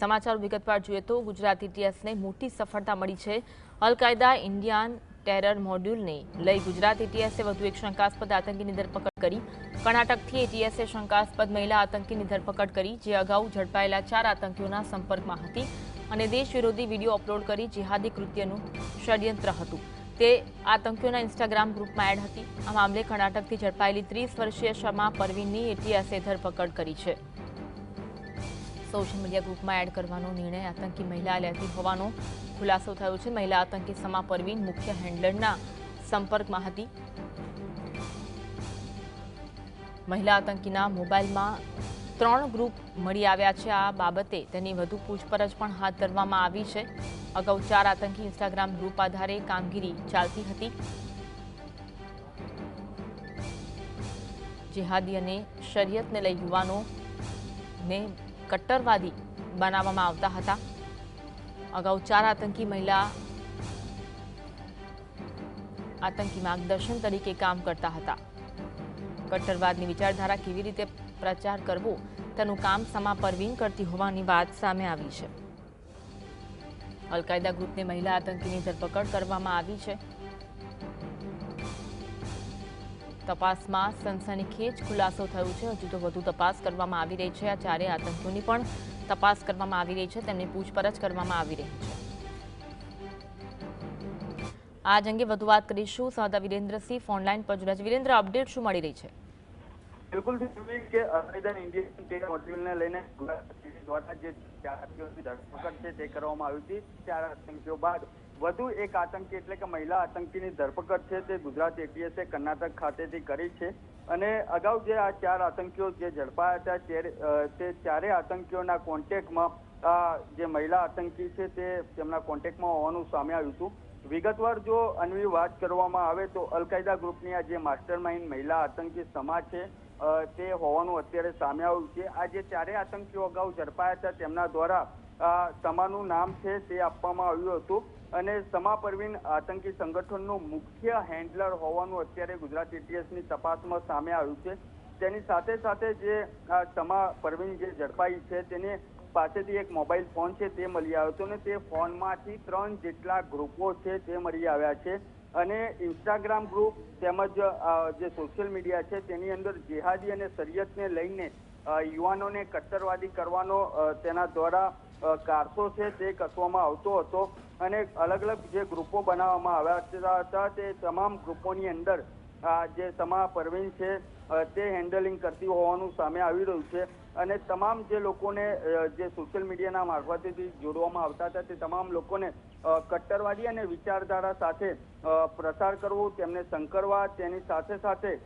સમાચાર વિગતવાર જોઈએ તો ગુજરાત ઇટીએસને મોટી સફળતા મળી છે. અલકાયદા ઇન્ડિયાન ટેરર મોડ્યુલને લઈ ગુજરાત એટીએસે વધુ એક શંકાસ્પદ આતંકીની ધરપકડ કરી. કર્ણાટકથી એટીએસે શંકાસ્પદ મહિલા આતંકીની ધરપકડ કરી, જે અગાઉ ઝડપાયેલા ચાર આતંકીઓના સંપર્કમાં હતી અને દેશ વિરોધી વીડિયો અપલોડ કરી જિહાદી કૃત્યનું ષડયંત્ર હતું. તે આતંકીઓના ઇન્સ્ટાગ્રામ ગ્રુપમાં એડ હતી. આ મામલે કર્ણાટકથી ઝડપાયેલી ત્રીસ વર્ષીય શમા પરવીનની એટીએસે ધરપકડ કરી છે. સોશિયલ મીડિયા ગ્રુપમાં એડ કરવાનો નિર્ણય આતંકી મહિલા લેતી હોવાનો ખુલાસો થયો છે. મહિલા આતંકી સમા પરવીન મુખ્ય હેન્ડલરના સંપર્કમાં હતી. મહિલા આતંકીના મોબાઈલમાં ત્રણ ગ્રુપ મળી આવ્યા છે. આ બાબતે તેની વધુ પૂછપરછ પણ હાથ ધરવામાં આવી છે. અગાઉ ચાર આતંકી ઇન્સ્ટાગ્રામ ગ્રુપ આધારે કામગીરી ચાલતી હતી. જેહાદી અને શરિયતને લઈ યુવાનોને કટ્ટરવાદી બનાવવામાં આવતા હતા. અગાઉ ચાર આતંકી મહિલા આતંકી માર્ગદર્શન તરીકે કામ કરતા હતા. કટ્ટરવાદની વિચારધારા કેવી રીતે પ્રચાર કરવો, તેનું કામ સમા પરવીન કરતી હોવાની વાત સામે આવી છે. અલકાયદા ગ્રુપની મહિલા આતંકીની ધરપકડ કરવામાં આવી છે. તપાસમાં સનસનીખેજ ખુલાસો થયો છે. હજુ તો વધુ તપાસ કરવામાં આવી રહી છે. આ ચારેય આતંકીઓની પણ તપાસ કરવામાં આવી રહી છે. તેમની પૂછપરછ કરવામાં આવી રહી છે. આજ અંગે વધુ વાત કરીશું. સહદા વિરેન્દ્રસિંહ ફોનલાઈન પર જોડાયા છે. વિરેન્દ્ર, અપડેટ શું મળી રહી છે? બિલકુલ કે અમેરિકન ઇન્ડિયન ટેક મોડ્યુલને લઈને જે આતંકીઓની ધરપકડ છે તે કરવામાં આવી હતી. ચાર આતંકીઓ બાદ વધુ એક આતંકી એટલે કે મહિલા આતંકીની ધરપકડ છે તે ગુજરાત એટીએસે કર્ણાટક ખાતેથી કરી છે. અને અગાઉ જે આ ચાર આતંકીઓ જે ઝડપાયા હતા તે ચારેય આતંકીઓના કોન્ટેક્ટમાં જે મહિલા આતંકી છે તે તેમના કોન્ટેક્ટમાં હોવાનું સામે આવ્યું હતું. વિગતવાર જો અન્વી વાત કરવામાં આવે તો અલકાયદા ગ્રુપની આ જે માસ્ટર મહિલા આતંકી સમા છે તે હોવાનું અત્યારે સામે આવ્યું છે. આ જે ચારે આતંકીઓ અગાઉ ઝડપાયા હતા. તેમના દ્વારા સમાનું નામ છે તે આપવામાં આવ્યું હતું. અને સમા પરવીન આતંકી સંગઠનનું મુખ્ય હેન્ડલર હોવાનું અત્યારે ગુજરાત એટીએસની તપાસમાં સામે આવ્યું છે. તેની સાથે સાથે જે સમા પરવીન જે ઝડપાઈ છે તેને પાસેથી એક મોબાઈલ ફોન છે તે મળી આવ્યો હતો. અને તે ફોનમાંથી ત્રણ જેટલા ગ્રુપો છે તે મળી આવ્યા છે. અને ઇન્સ્ટાગ્રામ ગ્રુપ તેમજ જે સોશિયલ મીડિયા છે તેની અંદર જેહાદી અને શરિયતને લઈને યુવાનોને કટ્ટરવાદી કરવાનો તેના દ્વારા કારસો છે તે કસવામાં આવતો હતો અને અલગ અલગ જે ગ્રુપો બનાવવામાં આવ્યા હતા તે તમામ ગ્રુપોની અંદર જે સમા પરવીન છે તે હેન્ડલિંગ કરતી હોવાનું સામે આવી રહ્યું છે. અને તમામ જે લોકોને જે સોશિયલ મીડિયાના મારફતેથી જોડવામાં આવતા હતા, તે તમામ લોકોને કટ્ટરવાદી અને વિચારધારા સાથે પ્રસાર કરવો, તેમને સંકરવા, તેની સાથે સાથે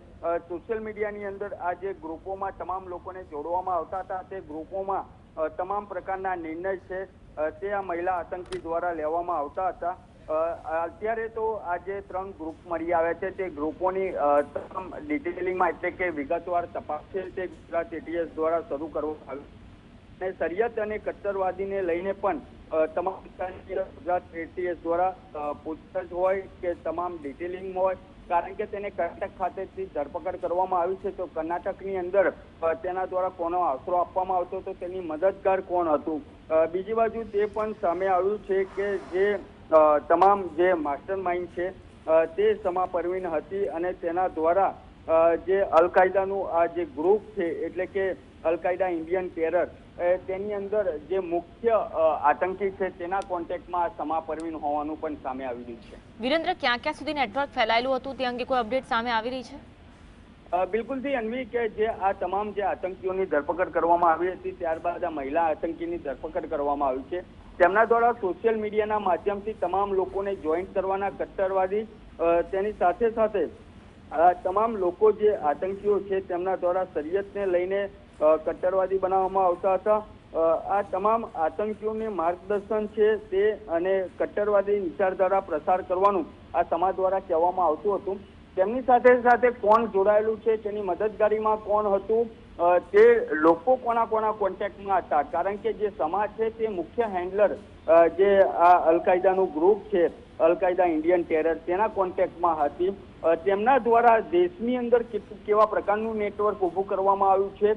સોશિયલ મીડિયાની અંદર આ જે ગ્રુપોમાં તમામ લોકોને જોડવામાં આવતા હતા, તે ગ્રુપોમાં તમામ પ્રકારના નિર્ણય છે તે આ મહિલા આતંકી દ્વારા લેવામાં આવતા હતા. અત્યારે તો આ જે ત્રણ ગ્રુપ મળી આવ્યા છે. તે ગ્રુપોની તમામ ડિટેલિંગમાં એટલે કે વિગતવાર તપાસ છે તે ગુજરાત એટીએસ દ્વારા શરૂ કરવામાં આવી અને શરિયત અને કટ્ટરવાદીને લઈને પણ તમામ ગુજરાત એટીએસ દ્વારા અ, પૂછપરછ હોય કે તમામ ડિટેલિંગ હોય કારણ કે તેને કર્ણાટક ખાતેથી ધરપકડ કરવામાં આવી છે. તો કર્ણાટકની અંદર તેના દ્વારા કોનો આશરો આપવામાં આવતો હતો તેની મદદગાર કોણ હતું? બીજી બાજુ તે પણ સામે આવ્યું છે કે જે તમામ જે માસ્ટર માઇન્ડ છે તે સમા પરવીન હતી અને તેના દ્વારા જે અલ કાયદાનું આ જે ગ્રુપ છે એટલે કે અલ કાયદા ઇન્ડિયન ટેરર તેની અંદર જે મુખ્ય આતંકી છે તેના કોન્ટેક્ટમાં સમા પરવીન હોવાનું પણ સામે આવી રહ્યું છે. વિરેન્દ્ર ક્યાં ક્યાં સુધી નેટવર્ક ફેલાયેલું હતું? તે અંગે કોઈ અપડેટ સામે આવી રહી છે? બિલકુલથી અન્વી કે જે આ તમામ જે આતંકીઓની ધરપકડ કરવામાં આવી હતી ત્યારબાદ આ મહિલા આતંકીની ધરપકડ કરવામાં આવી છે. તેમના દ્વારા સોશિયલ મીડિયાના માધ્યમથી તમામ લોકોને જોઈન્ટ કરવાના કટ્ટરવાદી તેની સાથે સાથે તમામ લોકો જે આતંકીઓ છે તેમના દ્વારા શરિયતને લઈને કટ્ટરવાદી બનાવવામાં આવતા હતા. આ તમામ આતંકીઓને માર્ગદર્શન છે તે અને કટ્ટરવાદી વિચારધારા પ્રસાર કરવાનું આ સમાજ દ્વારા કહેવામાં આવતું હતું. તેમની સાથે સાથે કોણ જોડાયેલું છે, તેની મદદગારીમાં કોણ હતું? તે લોકો કોના કોના કોન્ટેક્ટમાં હતા, કારણ કે જે સમાજ છે તે મુખ્ય હેન્ડલર જે આ અલકાયદાનું ગ્રુપ છે અલકાયદા ઇન્ડિયન ટેરર તેના કોન્ટેક્ટમાં હતી. તેમના દ્વારા દેશની અંદર કેવા પ્રકારનું નેટવર્ક ઊભું કરવામાં આવ્યું છે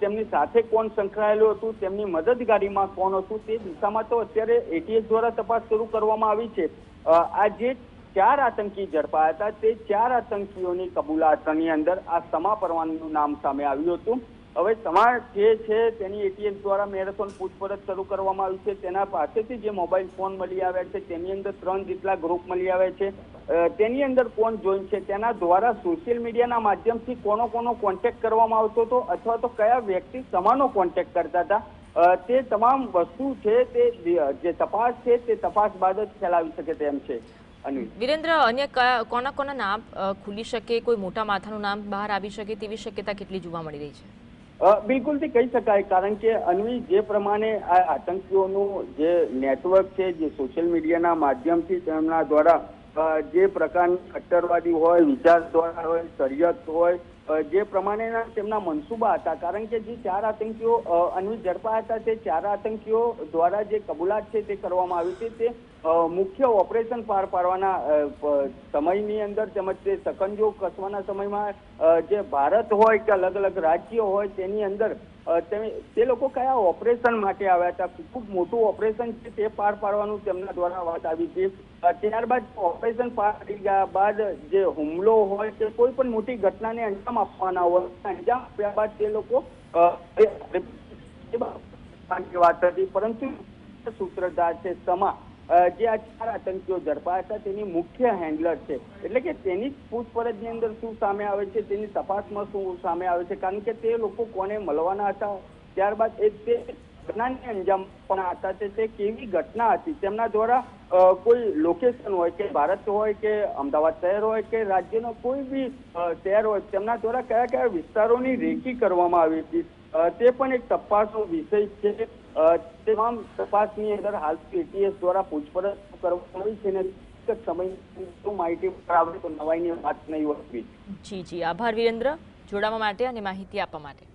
તેમની સાથે કોણ સંકળાયેલું હતું, તેમની મદદગારીમાં કોણ હતું, તે દિશામાં તો અત્યારે એટીએસ દ્વારા તપાસ શરૂ કરવામાં આવી છે. આ જે ચાર આતંકી ઝડપાયા હતા. તે ચાર આતંકીઓની કબૂલાતની અંદર આ સમા પરવાનનું નામ સામે આવ્યું હતું. હવે સમા જે છે તેની એટીએસ દ્વારા મેરેથોન પૂછપરછ શરૂ કરવામાં આવી છે. તેના પાસેથી જે મોબાઈલ ફોન મળી આવ્યા છે, તેની અંદર ત્રણ જેટલા ગ્રુપ મળી આવ્યા છે. તેની અંદર કોણ જોઈન છે, તેના દ્વારા સોશિયલ મીડિયાના માધ્યમથી કોનો કોનો કોન્ટેક્ટ કરવામાં આવતો હતો અથવા તો કયા વ્યક્તિ સમાનો કોન્ટેક્ટ કરતા હતા. તે તમામ વસ્તુ છે તે જે તપાસ છે તે તપાસ બાદ જ ફેલાવી શકે તેમ છે. વિરેન્દ્ર અન્ય કોના કોના નામ ખુલી શકે કોઈ મોટા માથાનું નામ બહાર આવી શકે તેવી શક્યતા કેટલી જોવા મળી રહી છે? બિલકુલથી કહી શકાય કારણ કે અન્વી જે પ્રમાણે આ આતંકીઓનું જે નેટવર્ક છે જે સોશિયલ મીડિયાના માધ્યમથી તેમના દ્વારા જે પ્રકારની કટ્ટરવાદી હોય વિચાર દ્વારા હોય શરિયત હોય જે પ્રમાણેના તેમના મનસૂબા હતા. કારણ કે જે ચાર આતંકીઓ અન્વી ઝડપા હતા તે ચાર આતંકીઓ દ્વારા જે કબૂલાત છે તે કરવામાં આવી છે તે મુખ્ય ઓપરેશન પાર પાડવાના સમયની અંદર તેમજ તે સકંજો કસવાના સમયમાં જે ભારત હોય કે અલગ અલગ રાજ્યો હોય તેની અંદર તે- લોકો કયા ઓપરેશન માટે આવ્યા હતા? ખૂબ મોટું ઓપરેશન છે તે પાર પાડવાનું તેમના દ્વારા વાત આવી છે ત્યારબાદ ઓપરેશન પાર પાડી ગયા બાદ જે હુમલો હોય કે કોઈ પણ મોટી ઘટનાને અંજામ આપવાના હોય અંજામ આપ્યા બાદ તે લોકો વાત હતી પરંતુ સૂત્રધાર છે સમા જે આ ચાર આતંકીઓ ઝડપાયા હતા, તેની મુખ્ય હેન્ડલર છે. એટલે કે તેની પૂછપરછની અંદર શું સામે આવે છે, તેની તપાસમાં શું સામે આવે છે, કારણ કે તે લોકો કોને મળવાના હતા? ત્યારબાદ એ તે ઘટનાને અંજામ પણ હતા તે તે કેવી ઘટના હતી? તેમના દ્વારા કોઈ લોકેશન હોય કે ભારત હોય કે અમદાવાદ શહેર હોય કે રાજ્યનો કોઈ બી શહેર હોય, તેમના દ્વારા કયા કયા વિસ્તારોની રેકી કરવામાં આવી હતી? તે પણ એક તપાસનો વિષય છે. તમામ તપાસની અંદર હાલ એટીએસ દ્વારા પૂછપરછ કરવામાં આવી છે અને સમય માહિતી નવાઈની વાત નહીં હોતી જી જી. આભાર, વિરેન્દ્ર. જોડાવા માટે અને માહિતી આપવા માટે.